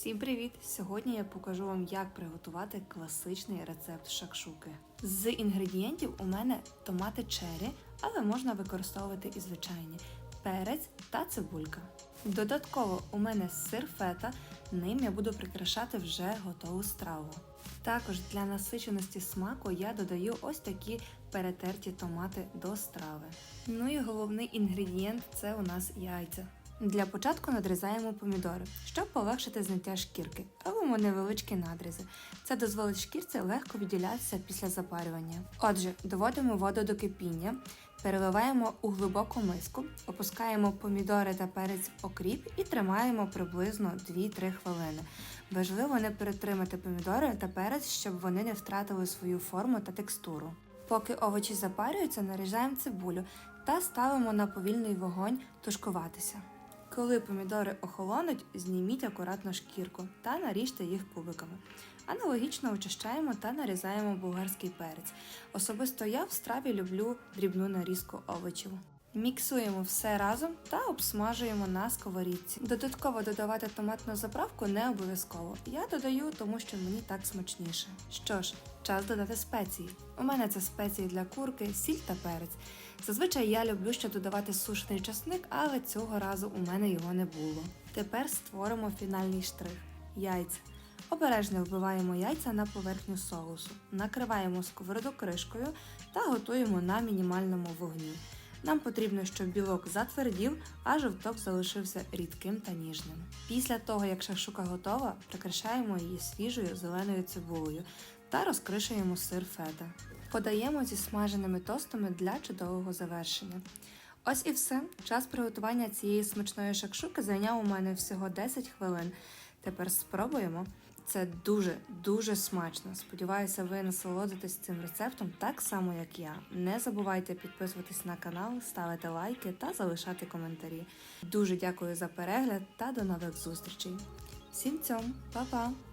Всім привіт! Сьогодні я покажу вам, як приготувати класичний рецепт шакшуки. З інгредієнтів у мене томати чері, але можна використовувати і звичайні перець та цибулька. Додатково у мене сир фета, ним я буду прикрашати вже готову страву. Також для насиченості смаку я додаю ось такі перетерті томати до страви. Ну і головний інгредієнт це у нас яйця. Для початку надрізаємо помідори, щоб полегшити зняття шкірки. Робимо невеличкі надрізи. Це дозволить шкірці легко відділятися після запарювання. Отже, доводимо воду до кипіння, переливаємо у глибоку миску, опускаємо помідори та перець в окріп і тримаємо приблизно 2-3 хвилини. Важливо не перетримати помідори та перець, щоб вони не втратили свою форму та текстуру. Поки овочі запарюються, наріжаємо цибулю та ставимо на повільний вогонь тушкуватися. Коли помідори охолонуть, зніміть акуратно шкірку та наріжте їх кубиками. Аналогічно очищаємо та нарізаємо болгарський перець. Особисто я в страві люблю дрібну нарізку овочів. Міксуємо все разом та обсмажуємо на сковорідці. Додатково додавати томатну заправку не обов'язково. Я додаю, тому що мені так смачніше. Що ж, час додати спеції. У мене це спеції для курки, сіль та перець. Зазвичай я люблю ще додавати сушений часник, але цього разу у мене його не було. Тепер створимо фінальний штрих яйця. Обережно вбиваємо яйця на поверхню соусу, накриваємо сковороду кришкою та готуємо на мінімальному вогні. Нам потрібно, щоб білок затвердів, а жовток залишився рідким та ніжним. Після того, як шакшука готова, прикрашаємо її свіжою зеленою цибулею та розкришуємо сир фета. Подаємо зі смаженими тостами для чудового завершення. Ось і все. Час приготування цієї смачної шакшуки зайняв у мене всього 10 хвилин. Тепер спробуємо. Це дуже дуже смачно. Сподіваюся, ви насолодитесь цим рецептом так само, як я. Не забувайте підписуватись на канал, ставити лайки та залишати коментарі. Дуже дякую за перегляд та до нових зустрічей. Всім цьому, па-па!